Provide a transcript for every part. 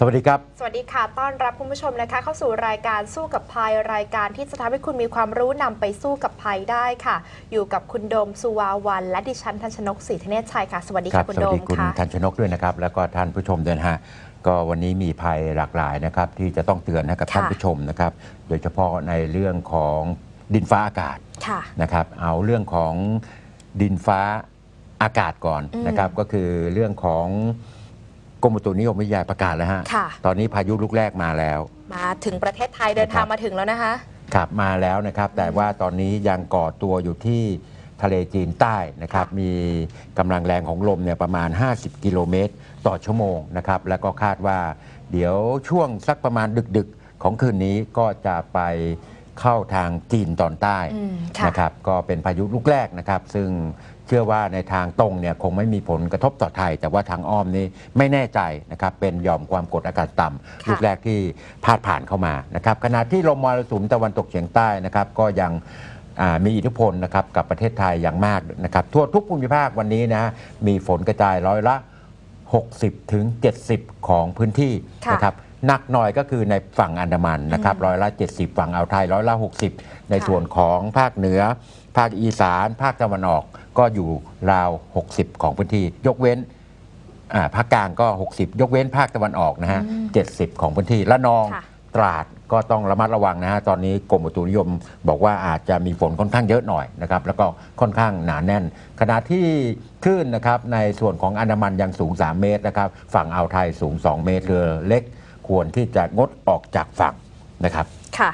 สวัสดีครับ สวัสดีค่ะ ต้อนรับคุณผู้ชมนะคะ เข้าสู่รายการสู้กับภัยรายการที่จะทำให้คุณมีความรู้นำไปสู้กับภัยได้ค่ะ อยู่กับคุณโดมสุวาวัน และดิฉันทันชนกศรีธเนศชัยค่ะ สวัสดีครัค่ะคุณสโดวัสมดีคุณค่ะทันชนกด้วยนะครับ แล้วก็ท่านผู้ชมด้วยนะฮะก็วันนี้มีภัยหลากหลายนะครับ ที่จะต้องเตือนให้กับค่ะท่านผู้ชมนะครับ โดยเฉพาะในเรื่องของดินฟ้าอากาศค่ะนะครับ เอาเรื่องของดินฟ้าอากาศก่อนอืมนะครับ ก็คือเรื่องของ กรมอุตุนิยมวิทยาประกาศแล้วฮะ ค่ะ ตอนนี้พายุลูกแรกมาแล้ว มาถึงประเทศไทยเดินทางมาถึงแล้วนะคะ ครับมาแล้วนะครับ แต่ว่าตอนนี้ยังก่อตัวอยู่ที่ทะเลจีนใต้นะครับค่ะมีกำลังแรงของลมเนี่ยประมาณ 50 กิโลเมตร ต่อชั่วโมงนะครับ แล้วก็คาดว่า เดี๋ยวช่วงสักประมาณดึกๆ ของคืนนี้ก็จะไป เข้าทางจีนตอนใต้อืมค่ะนะครับก็เป็นพายุลูกแรกนะครับ ซึ่งเชื่อว่าในทางตรงเนี่ยคงไม่มีผลกระทบต่อไทย แต่ว่าทางอ้อมนี่ไม่แน่ใจนะครับเป็นหย่อมความกดอากาศต่ำค่ะลูกแรกที่พาดผ่านเข้ามานะครับขณะที่ลมมรสุมตะวันตกเฉียงใต้นะครับก็ยังอ่ามีอิทธิพลนะครับกับประเทศไทยอย่างมากนะครับทั่วทุกภูมิภาควันนี้นะมีฝนกระจายร้อยละ 60ถึง70 ของพื้นที่ค่ะนะครับ หนักหน่อยก็คือในฝั่งอันดามันนะครับอืมร้อยละ 70 ฝั่งอ่าวไทยร้อยละ 60 ในค่ะส่วนของภาคเหนือ ภาคอีสาน ภาคตะวันออกก็อยู่ราว 60 ของพื้นที่ ยกเว้นอ่าภาคกลางก็ 60 ยกเว้นภาคตะวันออกนะฮะอืม70 ของพื้นที่ละนองค่ะตราดก็ต้องระมัดระวังนะฮะตอนนี้กรมอุตุนิยม บอกว่าอาจจะมีฝนค่อนข้างเยอะหน่อยนะครับแล้วก็ค่อนข้างหนาแน่น ขณะที่คลื่นนะครับในส่วนของอันดามันยังสูง 3 เมตรนะครับฝั่งอ่าวไทยสูง 2 เมตรเรือเล็ก ควรที่จะงดออกจากฝั่งนะครับค่ะ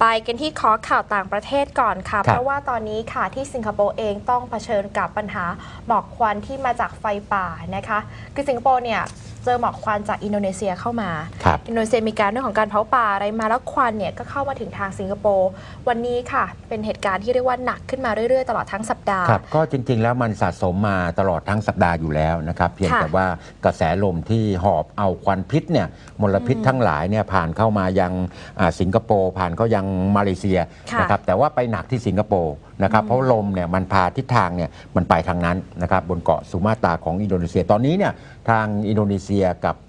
ไปกันที่ขอข่าวต่างประเทศก่อนค่ะครับเพราะว่าตอนนี้ค่ะที่สิงคโปร์เองต้องเผชิญกับปัญหาหมอกควันที่มาจากไฟป่านะคะ คือสิงคโปร์เนี่ยเจอหมอกควันจากอินโดนีเซียเข้ามาครับอินโดนีเซียมีการเรื่องของการเผาป่าอะไรมาแล้วควันเนี่ยก็เข้ามาถึงทางสิงคโปร์วันนี้ค่ะ เป็นเหตุการณ์ที่เรียกว่าหนักขึ้นมาเรื่อยๆ ตลอดทั้งสัปดาห์ครับก็จริงๆ แล้วมันสะสมมาตลอดทั้งสัปดาห์อยู่แล้วนะครับเพียงค่ะแต่ว่ากระแสลมที่หอบเอาควันพิษเนี่ยมลพิษอืมทั้งหลายเนี่ยผ่านเข้ามายังอ่าสิงคโปร์ผ่านเข้ายังมาเลเซียค่ะนะครับแต่ว่าไปหนักที่สิงคโปร์นะครับอืมเพราะลมเนี่ยมันพาทิศทางเนี่ยมันไปทางนั้นนะครับบนเกาะสุมาตราของอินโดนีเซียตอนนี้เนี่ยทางอินโดนีเซียกับอ่า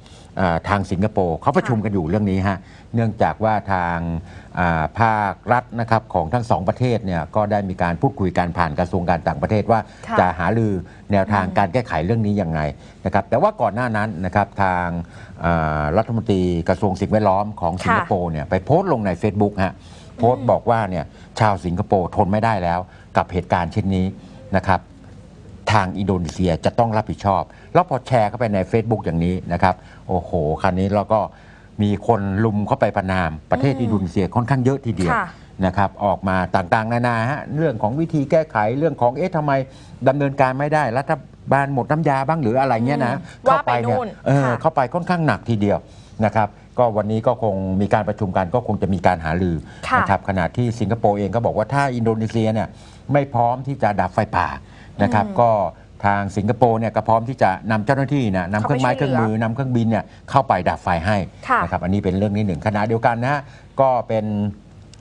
ทางสิงคโปร์เขาประชุมกันอยู่เรื่องนี้ฮะเนื่องจากว่าทางอ่าภาครัฐนะครับของทั้งสองประเทศเนี่ยก็ได้มีการพูดคุยกันผ่านกระทรวงการต่างประเทศว่าค่ะจะหารือแนวทางอืมการแก้ไขเรื่องนี้ยังไงนะครับแต่ว่าก่อนหน้านั้นนะครับทางอ่ารัฐมนตรีกระทรวงสิ่งแวดล้อมของสิงคโปร์เนี่ยไปโพสต์ลงใน Facebook ฮะโพสต์บอกว่าเนี่ยชาวสิงคโปร์ทนไม่ได้แล้วกับเหตุการณ์เช่นนี้นะครับ ทางอินโดนีเซียจะต้องรับผิดชอบ แล้วพอแชร์เข้าไปใน Facebook อย่างนี้นะครับ โอ้โหคราวนี้เราก็มีคนลุมเข้าไปประนามประเทศอืมอินโดนีเซียค่อนข้างเยอะทีเดียวค่ะนะครับออกมาต่างๆ นานาฮะเรื่องของวิธีแก้ไขเรื่องของเอ๊ะทำไมดำเนินการไม่ได้รัฐบาลหมดน้ำยาบ้างหรืออะไรเงี้ยนะอืมว่าไปเนี่ยนู่นเออค่ะเข้าไปค่อนข้างหนักทีเดียวนะครับก็วันนี้ก็คงมีการประชุมกันก็คงจะมีการหารือค่ะนะครับขณะที่สิงคโปร์เองก็บอกว่าถ้าอินโดนีเซียเนี่ยไม่พร้อมที่จะดับไฟป่า นะครับอืมก็ทางสิงคโปร์เนี่ยก็พร้อมที่จะนำเจ้าหน้าที่นะนำเครื่องไม้เคเข้ารื่ไปองช่วยเหลือมือนำเครื่องบินเนี่ยเข้าไปดับไฟให้ค่ะ นะครับอันนี้เป็นเรื่องที่หนึ่งขณะเดียวกันนะฮะก็เป็น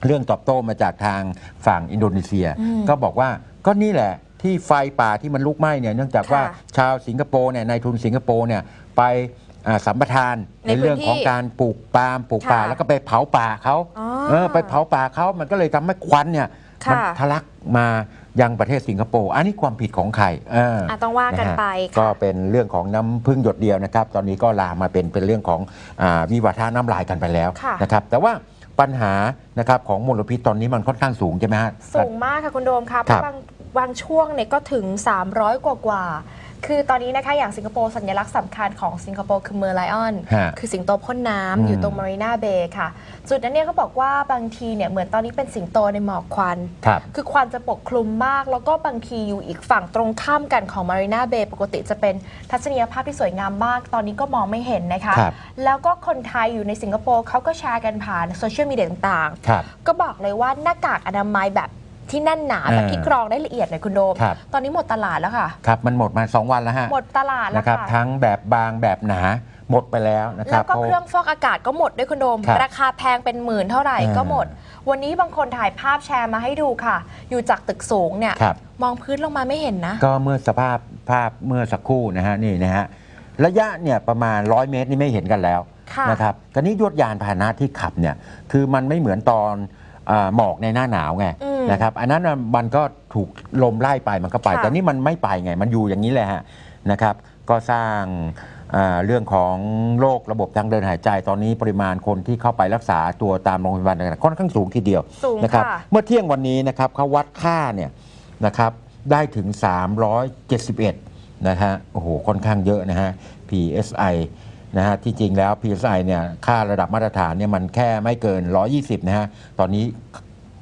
เรื่องตอบโต้มาจากทางฝั่งอินโดนีเซีย อืมก็บอกว่าก็นี่แหละที่ไฟป่าที่มันลุกไหม้เนี่ยเนื่องจากว่าค่ะชาวสิงคโปร์เนี่ยนายทุนสิงคโปร์เนี่ยไปอ่าสัมปทานในในเรื่องของพื้นที่การปลูกปาล์มปลูกป่าค่ะแล้วก็ไปเผาป่าเขาอ๋อเออไปเผาป่าเขามันก็เลยทำให้ควันเนี่ยค่ะมัทะลักมา ยังประเทศสิงคโปร์อันนี้ความผิดของใครเอออะต้องว่ากันะฮะไปก็ค่ะเป็นเรื่องของน้ำพึ่งหยดเดียวนะครับ ตอนนี้ก็ลามมาเป็นเป็นเรื่องของอาวิวาทาน้ำลายกันไปแล้วค่ะ นะครับ แต่ว่าปัญหานะครับของมลพิษตอนนี้มันค่อนข้างสูงใช่ไหมฮะ สูงมากค่ะคุณโดมค่ะเพครับราะบางบางช่วงเนี่ยก็ถึง 300 กว่ากว่า คือตอนนี้นะคะอย่างสิงคโปร์สัญลักษณ์สำคัญของสิงคโปร์คือเมอร์ไลออน ฮะ คือสิงโตพ่นน้ำอืมอยู่ตรงมารีนาเบย์ค่ะ จุดนั้นเนี่ยเขาบอกว่าบางทีเนี่ยเหมือนตอนนี้เป็นสิงโตในหมอกควัน ครับ คือควันจะปกคลุมมาก แล้วก็บางทีอยู่อีกฝั่งตรงข้ามกันของมารีนาเบย์ปกติจะเป็นทัศนียภาพที่สวยงามมาก ตอนนี้ก็มองไม่เห็นนะคะ ครับ แล้วก็คนไทยอยู่ในสิงคโปร์เขาก็แชร์กันผ่านโซเชียลมีเดียต่างครับ ๆ ก็บอกเลยว่าหน้ากากอนามัยแบบ ที่แน่นหนาแบบเออที่กรองได้ละเอียดเลยคุณโดม ครับ ตอนนี้หมดตลาดแล้วค่ะ ครับมันหมดมา 2 วันแล้วฮะหมดตลาดแล้วนะครับค่ะ ทั้งแบบบางแบบหนาหมดไปแล้วนะคแล้รับวก็พาะ เครื่องฟอกอากาศก็หมดด้วยคุณโดม ครับราคาแพงเป็นหมื่นเท่าไหร่เออก็หมด วันนี้บางคนถ่ายภาพแชร์มาให้ดูค่ะ อยู่จากตึกสูงเนี่ย ครับ มองพื้นลงมาไม่เห็นนะ ก็เมื่อสภาพภาพเมื่อสักครู่นะฮะนี่นะฮะระยะเนี่ยประมาณ 100 เมตรนี่ไม่เห็นกันแล้วค่ะ นะครับกรณียวดยานพาหนะที่ขับเนี่ยคือมันไม่เหมือนตอนอา หมอกในหน้าหนาวไงอืมนะครับอันนั้นน่ะมันก็ถูกลมไล่ไปมันก็ไปค่ะแต่นี่มันไม่ไปไง มันอยู่อย่างนี้แหละฮะนะครับ ก็สร้างอ่าเรื่องของโรคระบบทางเดินหายใจตอนนี้ปริมาณคนที่เข้าไปรักษาตัวตามโรงพยาบาลต่างๆค่อนข้างสูงทีเดียวสูงนะครับค่ะเมื่อเที่ยงวันนี้นะครับเขาวัดค่าเนี่ยนะครับได้ถึง 371 นะฮะโอ้โหค่อนข้างเยอะนะฮะ PSI นะฮะที่จริงแล้ว PSI เนี่ยค่าระดับมาตรฐานเนี่ยมันแค่ไม่เกิน 120 นะฮะ ตอนนี้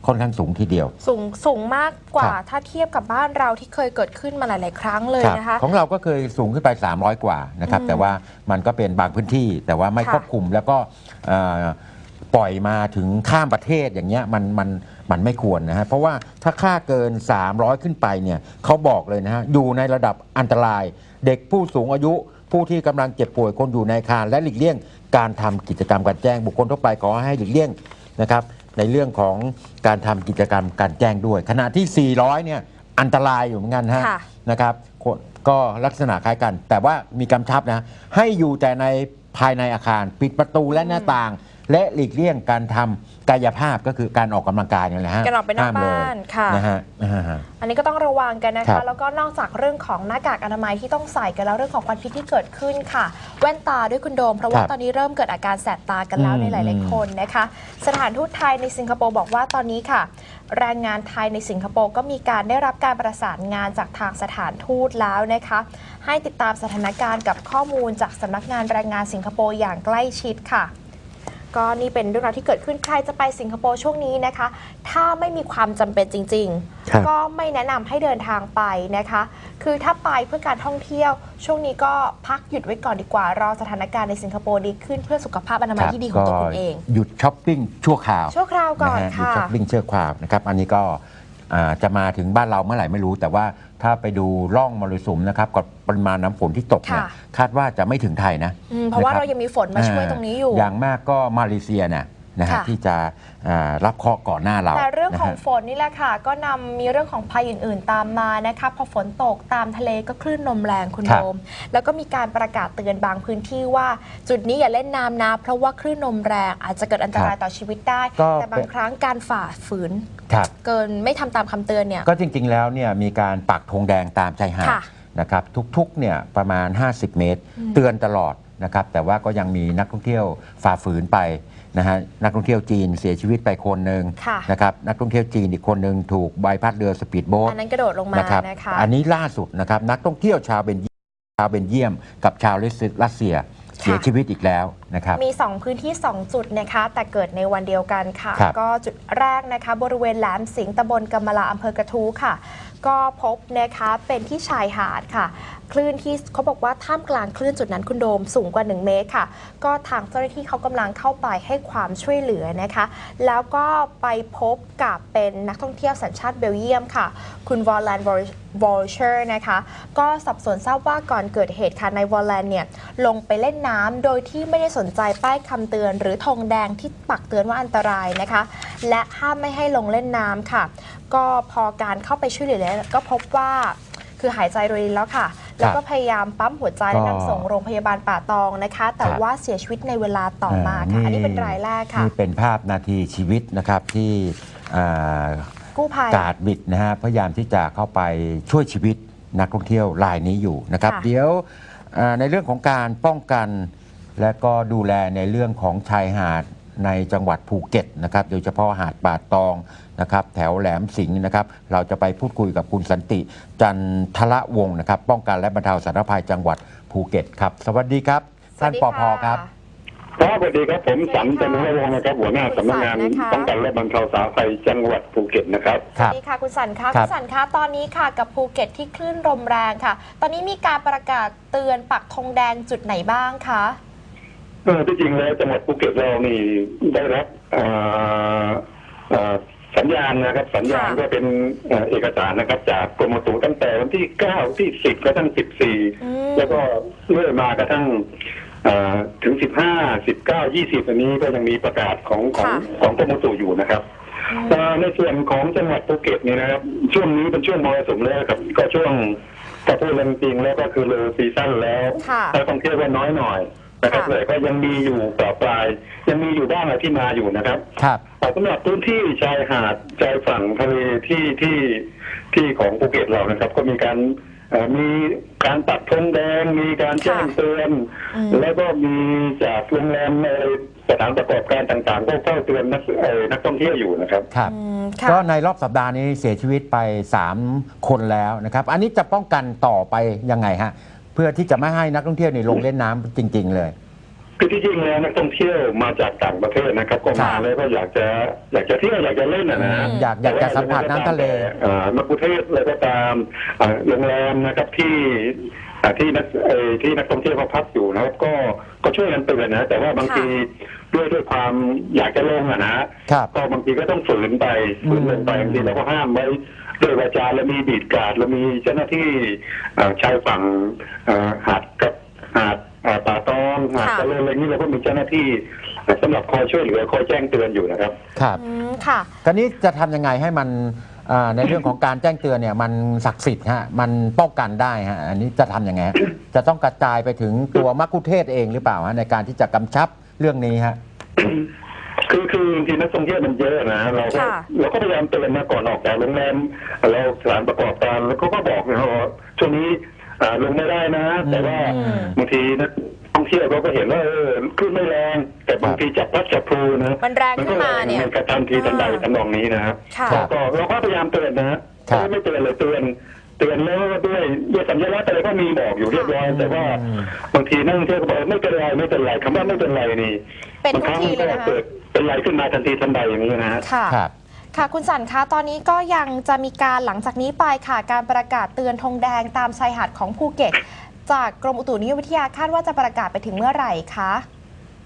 ค่อนข้างสูงทีเดียว สูงสูงมากกว่าครับ ถ้าเทียบกับบ้านเราที่เคยเกิดขึ้นมาหลาย ๆ ครั้งเลยครับนะคะ ของเราก็เคยสูงขึ้นไป 300 กว่านะครับ อืมแต่ว่ามันก็เป็นบางพื้นที่แต่ว่าไม่ค่ะ ควบคุมแล้วก็เอ่อปล่อยมาถึงข้ามประเทศอย่างเงี้ยมันมันมันไม่ควรนะฮะเพราะว่าถ้าค่าเกิน 300 ขึ้นไปเนี่ยเขาบอกเลยนะฮะอยู่ในระดับอันตราย เด็กผู้สูงอายุ ผู้ที่กำลังเจ็บป่วยคนอยู่ในอาคาร และหลีกเลี่ยงการทำกิจกรรมการแจ้งบุคคลทั่วไปขอให้หลีกเลี่ยงนะครับในเรื่องของการทำกิจกรรมการแจ้งด้วย ขณะที่ 400 เนี่ยอันตรายอยู่เหมือนกันฮะค่ะนะครับคนก็ลักษณะคล้ายกัน แต่ว่ามีกำชับนะให้อยู่แต่ในภายในอาคาร ปิดประตูและหน้าต่าง และหลีกเลี่ยงการทำกายภาพก็คือการออกกำลังกายนี่แหละฮะการออกไปนอกห้มเลยบ้านค่ะ นะฮะอ่าฮะ อันนี้ก็ต้องระวังกันนะครัคะ บแล้วก็นอกจากเรื่องของหน้ากากอนามัยที่ต้องใส่กันแล้วเรื่องของควันพิษที่เกิดขึ้นค่ะ แว่นตาด้วยคุณโดม เพราะว่าครับตอนนี้เริ่มเกิดอาการแสบตากันแล้วอืมในหลายอืมๆคนนะคะ สถานทูตไทยในสิงคโปร์บอกว่าตอนนี้ค่ะ แรงงานไทยในสิงคโปร์ก็มีการได้รับการประสานงานจากทางสถานทูตแล้วนะคะ ให้ติดตามสถานการณ์กับข้อมูลจากสำนักงานแรงงานสิงคโปร์อย่างใกล้ชิดค่ะ ก็นี่เป็นเรื่องราวที่เกิดขึ้นใครจะไปสิงคโปร์ช่วงนี้นะคะ ถ้าไม่มีความจำเป็นจริงครับๆก็ไม่แนะนำให้เดินทางไปนะคะ คือถ้าไปเพื่อการท่องเที่ยว ช่วงนี้ก็พักหยุดไว้ก่อนดีกว่ารอสถานการณ์ในสิงคโปร์ดีขึ้นเพื่อสุขภาพอนามัยที่ดีของตัวคุณเองก็หยุดช้อปปิ้งชั่วคราวชั่วคราวก่อนนะฮะหยุดค่ะช้อปปิ้งชั่วคราวนะครับอันนี้ก็ อ่าจะมาถึงบ้านเราเมื่อไหร่ไม่รู้ แต่ว่าถ้าไปดูร่องมรสุมนะครับกับปริมาณน้ำฝนที่ตกเนี่ยค่ะ คาดว่าจะไม่ถึงไทยนะอืมเพราะว่าคบเรายังมีฝนมาช่วยตรงนี้อยู่ อย่างมากก็มาเลเซียเนี่ย นะฮะค่ะ ที่จะอ่ารับเคราะห์ก่อนหน้าเราแต่เรื่องของนะฮะ ฝนนี่แหละค่ะ ก็นำมีเรื่องของภัยอื่น ๆ ตามมานะคะพอฝนตกตามทะเลก็คลื่นลมแรงคุณครัโดบ มแล้วก็มีการประกาศเตือนบางพื้นที่ว่า จุดนี้อย่าเล่นน้ำนะ เพราะว่าคลื่นลมแรงอาจจะเกิดอันตรายต่อชีวิตได้ ก็แต่บางครั้งการฝ่าฝืนครับ เกินไม่ทำตามคำเตือนเนี่ย ก็จริงๆ แล้วเนี่ยมีการปักธงแดงตามชายหาดค่ะนะครับทุกๆเนี่ยประมาณ 50 เมตร อืมเตือนตลอดนะครับแต่ว่าก็ยังมีนักท่องเที่ยวฝ่าฝืนไป นะฮะนักท่องเที่ยวจีนเสียชีวิตไปคนหนึ่งค่ะนะครับนักท่องเที่ยวจีนอีกคนหนึ่งถูกใบพัดเรือสปีดโบ๊ทอันนั้นกระโดดลงมานะครับนะคะอันนี้ล่าสุดนะครับนักท่องเที่ยวชาวเบนเยียมชาวเบนเยียม กับชาวรัสเซียเสียชีวิตอีกแล้วนะครับ มี 2 พื้นที่ 2 จุดนะคะ แต่เกิดในวันเดียวกันค่ะครับก็จุดแรกนะคะ บริเวณแหลมสิงห์ตำบลกำมะลาอำเภอกระทู้ค่ะ ก็พบนะคะเป็นที่ชายหาดค่ะคลื่นที่เขาบอกว่าท่ามกลางคลื่นจุดนั้นคุณโดมสูงกว่า 1 เมตรค่ะ ก็ทางเจ้าหน้าที่เขากำลังเข้าไปให้ความช่วยเหลือนะคะ แล้วก็ไปพบกับเป็นนักท่องเที่ยวสัญชาติเบลเยียมค่ะ คุณวอลแลนวอลเชอร์นะคะ ก็สอบสนทราบว่าก่อนเกิดเหตุค่ะในวอลแลนเนี่ยลงไปเล่นน้ำโดยที่ไม่ได้สนใจป้ายคำเตือน หรือธงแดงที่ปักเตือนว่าอันตรายนะคะ และห้ามไม่ให้ลงเล่นน้ำค่ะ ก็พอการเข้าไปช่วยเหลือแล้วก็พบว่าคือหายใจโดยดีแล้วค่ะ แล้วก็พยายามปั๊มหัวใจและก็นำส่งโรงพยาบาลป่าตองนะคะ แต่ครับว่าเสียชีวิตในเวลาต่อมาค่ะาอันนี้เป็นรายแรกค่ะ นี่เป็นภาพนาทีชีวิตนะครับที่อ่ากู้ภัยกาดบิดนะฮะพยายามที่จะเข้าไปช่วยชีวิตนักท่องเที่ยวรายนี้อยู่นะครับค่ะเดี๋ยวอ่าในเรื่องของการป้องกัน และก็ดูแลในเรื่องของชายหาด ในจังหวัดภูเก็ตนะครับโดยเฉพาะหาดป่าตองนะครับแถวแหลมสิงห์นะครับเราจะไปพูดคุยกับคุณสันติ จันทละวงศ์นะครับ ป้องกันและบรรเทาสาธารณภัยจังหวัดภูเก็ตครับ สวัสดีครับสท่าวันสดีปอค่ะพอครับ ครับสวัสดีครับผมสวัสัสนดีค่ะเป็นวงศ์นะครับ หัวหน้าสำนักงานคุณสันนะคะป้องกันและบรรเทาสาธารณภัยจังหวัดภูเก็ตนะครับสวัสดีค่ะคุณสันคะครัคุบณสันคะตอนนี้ค่ะกับภูเก็ตที่คลื่นลมแรงค่ะ ตอนนี้มีการประกาศเตือนปักธงแดงจุดไหนบ้างคะ เออที่จริงแล้วจังหวัดภูเก็ตเรานี่ได้รับเอ่อเอ่อสัญญาณนะครับ สัญญาณค่ะก็เป็นเอ่อเอกสารนะครับ จากกรมอุตุตั้งแต่วันที่9ที่10กระทั่งอืม14แล้วก็เรื่อยมากระทั่งเอ่อถึง15 19 20อันนี้ก็ยังมีประกาศของของของกรมอุตุอยู่นะครับ เอ่อในส่วนของจังหวัดภูเก็ตเนี่ยนะครับ ช่วงนี้เป็นช่วงมรสุมแล้วครับก็ช่วงถ้าพูดเรื่องจริงแล้วก็คือเลยซีซั่นแล้วค่ะ นักท่องเที่ยวก็น้อยหน่อย นะครับค่ะแต่ก็ยังมีอยู่ต่อปลายยังมีอยู่บ้างอะที่มาอยู่นะครับครับแต่สำหรับพื้นที่ชายหาดชายฝั่งทะเลที่ที่ที่ของภูเก็ตเรานะครับ ก็มีการเอ่อมีการปักธงแดง มีการแจ้งเตือนอืมแล้วก็มีจากโรงแรมในสถานประกอบการต่างๆ ก็เฝ้าเตือนนักเอ่อนักท่องเที่ยวอยู่นะครับครับอืมค่ะก็ในรอบสัปดาห์นี้เสียชีวิตไป 3 คนแล้วนะครับ อันนี้จะป้องกันต่อไปยังไงฮะ เพื่อที่จะไม่ให้นักท่องเที่ยวในลงเล่นน้ำจริง ๆ เลย คือที่จริงแล้วนักท่องเที่ยวมาจากต่างประเทศนะครับก็ครัมาบแล้วก็อยากจะอยากจะเที่ยวอยากจะเล่นนะนะอืมอยากอยากจะสัมผัสน้ำทะเลเอ่อนักกุเทศเลยก็ตามเอ่อโรงแรมนะครับที่อ่าที่นักเอ่อที่นักท่องเที่ยวเขาพักอยู่นะครับ ก็ก็ช่วยกันเตือนนะ แต่ว่าบางทีด้วยด้วยความอยากจะลงอะนะครับ ก็บางทีก็ต้องฝืนไปฝืนลงไปอืมบางทีเราก็ห้ามไว้ ด้วยวาจาแล้วมีบีดการ์ดแล้วมีเจ้าหน้าที่เอ่อชายฝั่งเอ่อหาดกับหาดอ่าป่าตองหาดค่ะตะเลอะไรนี้เราก็มีเจ้าหน้าที่เอ่อสำหรับคอยช่วยเหลือคอยแจ้งเตือนอยู่นะครับ ครับอืมค่ะก็นี้จะทำยังไงให้มันอ่าในเรื่องของการแจ้งเตือนเนี่ยมันศักดิ์สิทธิ์ฮะมันป้องกันได้ฮะอันนี้จะทำยังไงฮะจะต้องกระจายไปถึงตัวมักคุเทศก์เองหรือเปล่าฮะในการที่จะกำชับเรื่องนี้ฮะ คือคือบางทีนักท่องเที่ยวมันเยอะนะเราก็ค่ะเราก็พยายามเตือนนะก่อนออกจากโรงแรมเราสถานประกอบการแล้วเขาก็บอกนะว่าช่วงนี้อ่าลงไม่ได้นะ แต่ว่าอืม บางทีนักท่องเที่ยวเขาก็เห็นว่าเออคลื่นไม่แรง แต่บางทีจับพัดจับพลูนะมันแรงขึ้นมาเนี่ยมันกระทันทีทันใดอ่า ทำนองนี้นะครับค่ะก็เราก็พยายามเตือนนะไม่ได้ไม่เตือนเลยเตือนเตือนแล้วด้วยด้วยสัญลักษณ์อะไรก็มีบอกอยู่เรียบร้อย แต่ว่าอืมบางทีนักท่องเที่ยวก็บอกไม่เป็นไรไม่เป็นไรคำว่าไม่เป็นไรนี่เป็นบางทุคกรั้งทีเลยก็นะคะเกิด เป็นไรขึ้นมาทันทีทันใดอย่างนี้นะฮะ ค่ะ ครับ ค่ะคุณสันคะตอนนี้ก็ยังจะมีการหลังจากนี้ไปค่ะ การประกาศเตือนธงแดงตามชายหาดของภูเก็ต จากกรมอุตุนิยมวิทยาคาดว่าจะประกาศไปถึงเมื่อไหร่คะ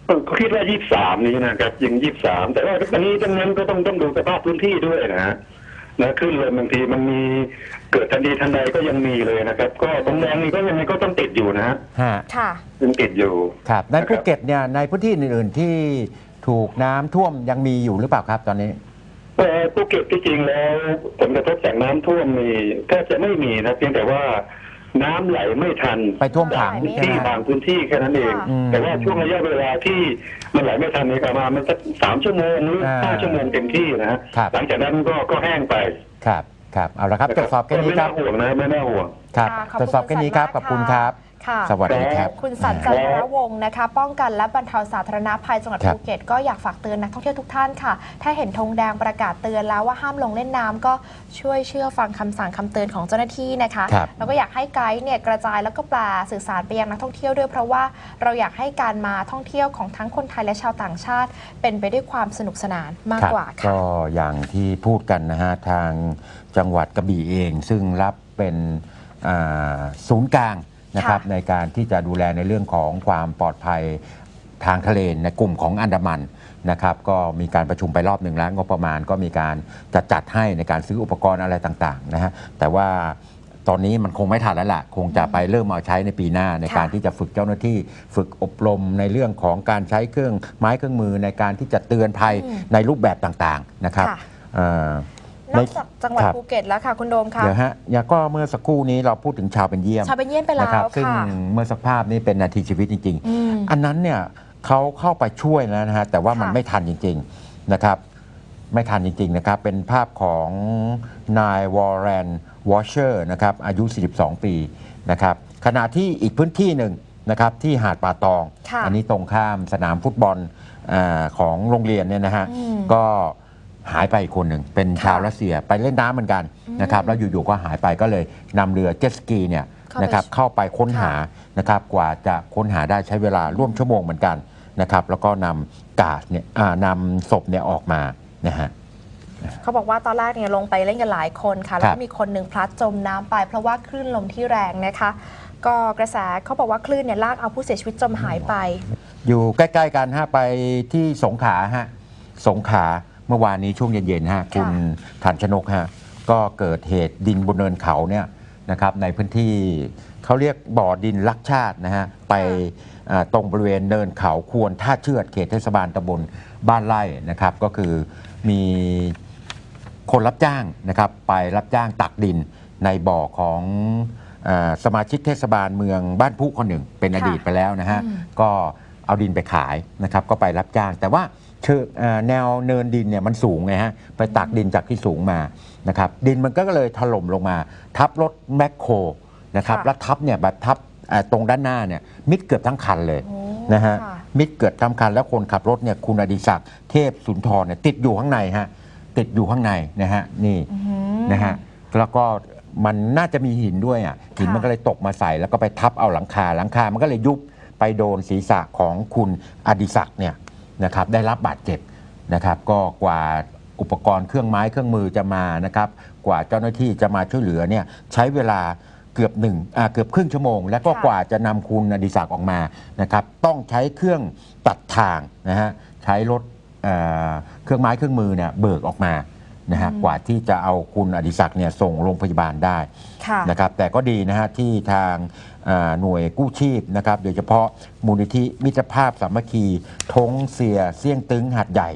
ก็คิดว่ายี่สามนี้นะครับยังยี่สามแต่ว่าอันนี้ทั้งนั้นก็ต้องต้องดูสภาพพื้นที่ด้วยนะฮะนะขึ้นเลยบางทีมันมีเกิดทันทีทันใดก็ยังมีเลยนะครับ ก็ตรงแดงนี้ก็ยังไงก็ต้องติดอยู่นะฮะฮะ ค่ะ ยังติดอยู่ ครับ ในภูเก็ตเนี่ย ในพื้นที่อื่นๆที่ ถูกน้ำท่วมยังมีอยู่หรือเปล่าครับตอนนี้เอ่อภูเก็ตที่จริงแล้วผลกระทบจากน้ำท่วมนี่แทบจะไม่มีนะเพียงแต่ว่าน้ำไหลไม่ทันไปท่วมขังไม่ที่ใช่ไหมบางพื้นที่แค่นั้นเองค่ะอืมแต่ว่าช่วงระยะเวลาที่มันไหลไม่ทันนี่ประมาณมันสักสามชั่วโมงหรืออ่าห้าชั่วโมงเต็มที่นะฮะครับ หลังจากนั้นก็ก็แห้งไปครับครับเอาละครับตรวจสอบแค่นี้ไม่ครัน่าบห่วงนะไม่น่าห่วง ครับค่ะขอบตรคุวณจสอบแค่นี้ครับคุขณอบคุณสันครับ ค่ะสวัสดีครับ คุณสันจันทรวงศ์นะคะ ป้องกันและบรรเทาสาธารณภัยจังหวัดครับ ภูเก็ตก็อยากฝากเตือนนักท่องเที่ยวทุกท่านค่ะ ถ้าเห็นธงแดงประกาศเตือนแล้วว่าห้ามลงเล่นน้ำก็ช่วยเชื่อฟังคำสั่งคำเตือนของเจ้าหน้าที่นะคะ ครับ แล้วก็อยากให้ไกด์เนี่ยกระจายแล้วก็แปลสื่อสารไปยังนักท่องเที่ยวด้วยเพราะว่าเราอยากให้การมาท่องเที่ยวของทั้งคนไทยและชาวต่างชาติ เป็นไปด้วยความสนุกสนานมากครับกว่าค่ะ ก็อย่างที่พูดกันนะฮะ ทางจังหวัดกระบี่เอง ซึ่งรับเป็นอ่าศูนย์กลาง นะครับค่ะในการที่จะดูแลในเรื่องของความปลอดภัยทางทะเลในกลุ่มของอันดามันนะครับก็มีการประชุมไปรอบหนึ่งแล้วงบประมาณก็มีการจัดจัดให้ในการซื้ออุปกรณ์อะไรต่างๆนะฮะแต่ว่าตอนนี้มันคงไม่ทันแล้วล่ะ คงจะไปเริ่มเอาใช้ในปีหน้าในการค่ะที่จะฝึกเจ้าหน้าที่ ฝึกอบรมในเรื่องของการใช้เครื่องไม้เครื่องมือในการที่จะเตือนภัยอืมในรูปแบบต่างๆนะครับค่ะเอ่อ นอกจากจังหวัดครับ ภูเก็ตแล้วค่ะ คุณโดมค่ะ เดี๋ยวฮะอย่างก็เมื่อสักครู่นี้เราพูดถึงชาวเป็นเยี่ยมชาวเป็นเยี่ยมไปแล้นะครัวซึ่งค่ะ เมื่อสักภาพนี้เป็นนาทีชีวิตจริง อืม ๆ อันนั้นเนี่ยเขาเข้าไปช่วยแล้วนะฮะแต่ว่ามันค่ะ ไม่ทันจริง ๆนะครับ ไม่ทันจริง ๆ นะครับ เป็นภาพของนายวอร์เรนวอชเชอร์นะครับอายุ 42 ปีนะครับขณะที่อีกพื้นที่หนึ่งนะครับที่หาดป่าตอง ค่ะอันี้ตรงข้ามสนามฟุตบอลอาของโรงเรียนเนี่ยนะฮะ อืม ก็ หายไปอีกคนหนึ่งเป็นชาวค่ะรัสเซียไปเล่นน้ำเหมือนกันอืมนะครับแล้วอยู่ๆก็หายไปก็เลยนำเรือเจ็ตสกีเนี่ยเข้าไปนะครับเข้าไปค้นหาค่ะนะครับกว่าจะค้นหาได้ใช้เวลาร่วมชั่วโมงเหมือนกันนะครับแล้วก็นำกาดเนี่ยอ่านำศพเนี่ยออกมานะฮะ เขาบอกว่าตอนแรกเนี่ยลงไปเล่นกันหลายคนค่ะ แล้วครัก็บมีคนหนึ่งพลัดจมน้ำไป เพราะว่าคลื่นลมที่แรงนะคะ ก็กระแสเขาบอกว่าคลื่นเนี่ยลากเอาผู้เสียชีวิตจมหายไป อยู่ใกล้ ๆ กันฮะไปที่สงขลาฮะสงขลาเมื่อวานนี้ช่วงเย็นๆฮะคุณทันชนกฮะก็เกิดเหตุดินบนเนินเขาเนี่ยนะครับในพื้นที่เขาเรียกบ่อดินลักชาตินะฮะไปอ่าตรงบริเวณเนินเขาควรท่าเชือดเขตเทศบาลตำบลบ้านไร่นะครับก็คือมีคนรับจ้างนะครับไปรับจ้างตักดินในบ่อของอ่าสมาชิกเทศบาลเมืองบ้านพุคนหนึ่งเป็นอดีตไปแล้วนะฮะอืมก็เอาดินไปขายนะครับก็ไปรับจ้างแต่ว่า เชิงอ่าแนวเนินดินเนี่ยมันสูงไงฮะไปตักดินจากที่สูงมานะครับดินมันก็เลยถล่มลงมา ทับรถแมคโครนะครับค่ะแล้วทับเนี่ยแบบทับอ่าตรงด้านหน้าเนี่ยมิดเกือบทั้งคันเลยโอ้นะฮะค่มิดเกิดทำคันแล้วคนขับรถเนี่ยคุณอดิศักดิ์เทพสุนทรเนี่ยติดอยู่ข้างในฮะติดอยู่ข้างในนะฮะนี่ อื้อหือ นะฮะแล้วก็มันน่าจะมีหินด้วยอะหินค่ะมันก็เลยตกมาใส่แล้วก็ไปทับเอาหลังคาหลังคา มันก็เลยยุบไปโดนศีรษะของคุณอดิศักดิ์เนี่ย นะครับได้รับบาดเจ็บนะครับ ก็กว่าอุปกรณ์เครื่องไม้เครื่องมือจะมานะครับ กว่าเจ้าหน้าที่จะมาช่วยเหลือเนี่ยใช้เวลาเกือบหนึ่งอ่าเกือบครึ่งชั่วโมง แล้วก็ค่ะกว่าจะนำคุณอดิศักดิ์ออกมานะครับ ต้องใช้เครื่องตัดทางนะฮะใช้รถเอ่อเครื่องไม้เครื่องมือเนี่ยเบิกออกมานะฮะกว่าที่จะเอาคุณอดิศักดิ์เนี่ยส่งโรงพยาบาลได้ค่ะนะครับ แต่ก็ดีนะฮะที่ทางอ่า หน่วยกู้ชีพนะครับโดยเฉพาะมูลนิธิมิตรภาพสามัคคีทงเสียเสี่ยงตึงหัดใหญ่